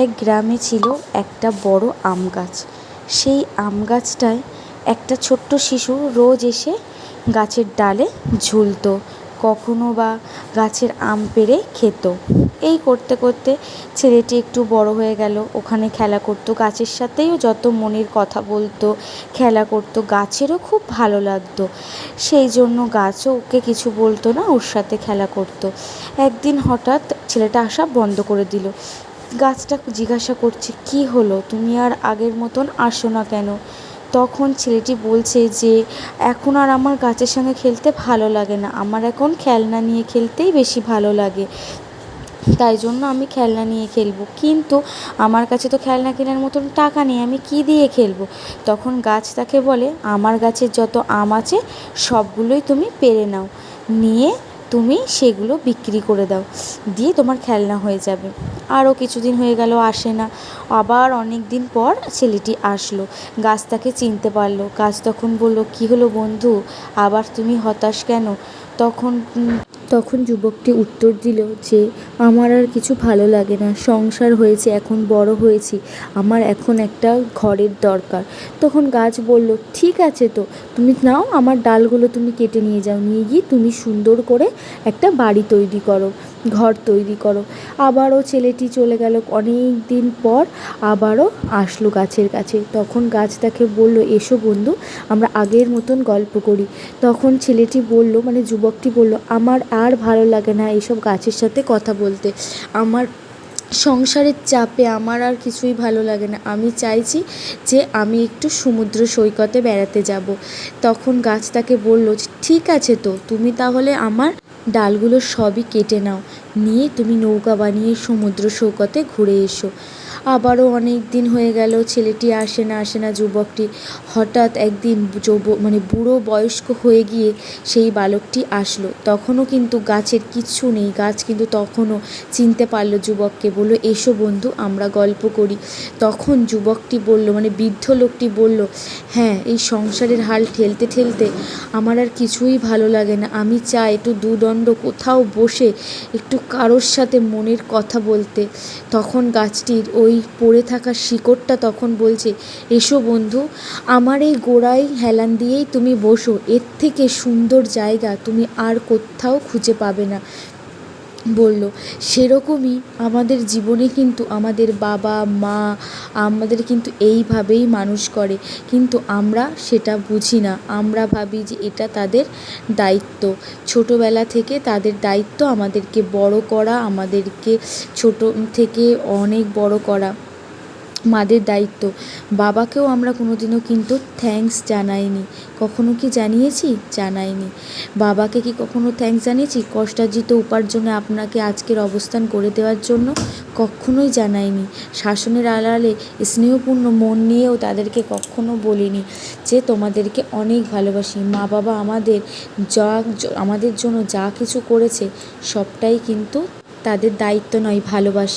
এক গ্রামে ছিল একটা বড় আম গাছ। সেই আম গাছটায় একটা ছোট্ট শিশু রোজ এসে গাছের ডালে ঝুলতো, কখনো বা গাছের আম পেড়ে খেত। এই করতে করতে ছেলেটি একটু বড় হয়ে গেল। ওখানে খেলা করতো, গাছের সাথেও যত মনের কথা বলতো, খেলা করতো, গাছেরও খুব ভালো লাগতো। সেই জন্য গাছও ওকে কিছু বলতো না, ওর সাথে খেলা করতো। একদিন হঠাৎ ছেলেটা আসা বন্ধ করে দিল। গাছটা জিজ্ঞাসা করছে, কী হলো? তুমি আর আগের মতন আসো না কেন? তখন ছেলেটি বলছে যে, এখন আর আমার গাছের সঙ্গে খেলতে ভালো লাগে না। আমার এখন খেলনা নিয়ে খেলতেই বেশি ভালো লাগে। তাই জন্য আমি খেলনা নিয়ে খেলব। কিন্তু আমার কাছে তো খেলনা কেনার মতন টাকা নেই। আমি কী দিয়ে খেলব? তখন গাছ তাকে বলে, আমার গাছের যত আম আছে, সবগুলোই তুমি পেরে নাও। নিয়ে তুমি সেগুলো বিক্রি করে দাও। দিয়ে তোমার খেলনা হয়ে যাবে। আরও কিছুদিন হয়ে গেল, আসে না। আবার অনেক দিন পর ছেলেটি আসলো। গাছ তাকে চিনতে পারল। গাছ তখন বলল, কি হলো বন্ধু? আবার তুমি হতাশ কেন? তখন তখন যুবকটি উত্তর দিল যে, আমার আর কিছু ভালো লাগে না। সংসার হয়েছে, এখন বড় হয়েছি। আমার এখন একটা ঘরের দরকার। তখন গাছ বলল, ঠিক আছে তো। তুমি নাও, আমার ডালগুলো তুমি কেটে নিয়ে যাও। নিয়ে গিয়ে তুমি সুন্দর করে একটা বাড়ি তৈরি করো, ঘর তৈরি করো। আবারও ছেলেটি চলে গেল। অনেক দিন পর আবারও আসলো গাছের কাছে। তখন গাছ তাকে বলল, এসো বন্ধু, আমরা আগের মতন গল্প করি। তখন ছেলেটি বলল মানে যুবকটি বলল, আমার আর ভালো লাগে না এইসব গাছের সাথে কথা বলতে। আমার সংসারের চাপে আমার আর কিছুই ভালো লাগে না। আমি চাইছি যে আমি একটু সমুদ্র সৈকতে বেড়াতে যাব। তখন গাছ তাকে বলল, ঠিক আছে তো, তুমি তাহলে আমার ডালগুলো সবই কেটে নাও। নিয়ে তুমি নৌকা বানিয়ে সমুদ্র সৈকতে ঘুরে এসো। আবারও অনেক দিন হয়ে গেল, ছেলেটি আসে না আসে না যুবকটি। হঠাৎ একদিন যুব মানে বুড়ো বয়স্ক হয়ে গিয়ে সেই বালকটি আসলো। তখনও কিন্তু গাছের কিচ্ছু নেই, গাছ কিন্তু তখনও চিনতে পারল যুবককে, বলল, এসো বন্ধু, আমরা গল্প করি। তখন যুবকটি বলল মানে বৃদ্ধ লোকটি বলল হ্যাঁ এই সংসারের হাল ঠেলতে ঠেলতে আমার আর কিছুই ভালো লাগে না। আমি চাই একটু দুদণ্ড কোথাও বসে একটু কারোর সাথে মনের কথা বলতে। তখন গাছটির ওই পড়ে থাকা শিকড়টা তখন বলছে, এসো বন্ধু, আমার এই গোড়ায় হেলান দিয়েই তুমি বসো। এর থেকে সুন্দর জায়গা তুমি আর কোথাও খুঁজে পাবে না। বলল, সেরকমই আমাদের জীবনে কিন্তু আমাদের বাবা, মা আমাদের কিন্তু এইভাবেই মানুষ করে। কিন্তু আমরা সেটা বুঝি না। আমরা ভাবি যে এটা তাদের দায়িত্ব। ছোটোবেলা থেকে তাদের দায়িত্ব আমাদেরকে বড় করা, আমাদেরকে ছোট থেকে অনেক বড় করা। মাদের দায়িত্ব। বাবাকেও আমরা কোনোদিনও কিন্তু থ্যাঙ্কস জানাইনি। কখনো কি জানিয়েছি? জানাইনি। বাবাকে কি কখনো থ্যাঙ্কস জানিয়েছি? কষ্টার্জিত উপার্জনে আপনাকে আজকের অবস্থান করে দেওয়ার জন্য কখনোই জানাইনি। শাসনের আড়ালে স্নেহপূর্ণ মন নিয়েও তাদেরকে কখনো বলিনি যে তোমাদেরকে অনেক ভালোবাসি। মা বাবা আমাদের যা, আমাদের জন্য যা কিছু করেছে, সবটাই কিন্তু তাদের দায়িত্ব নয়, ভালোবাসা।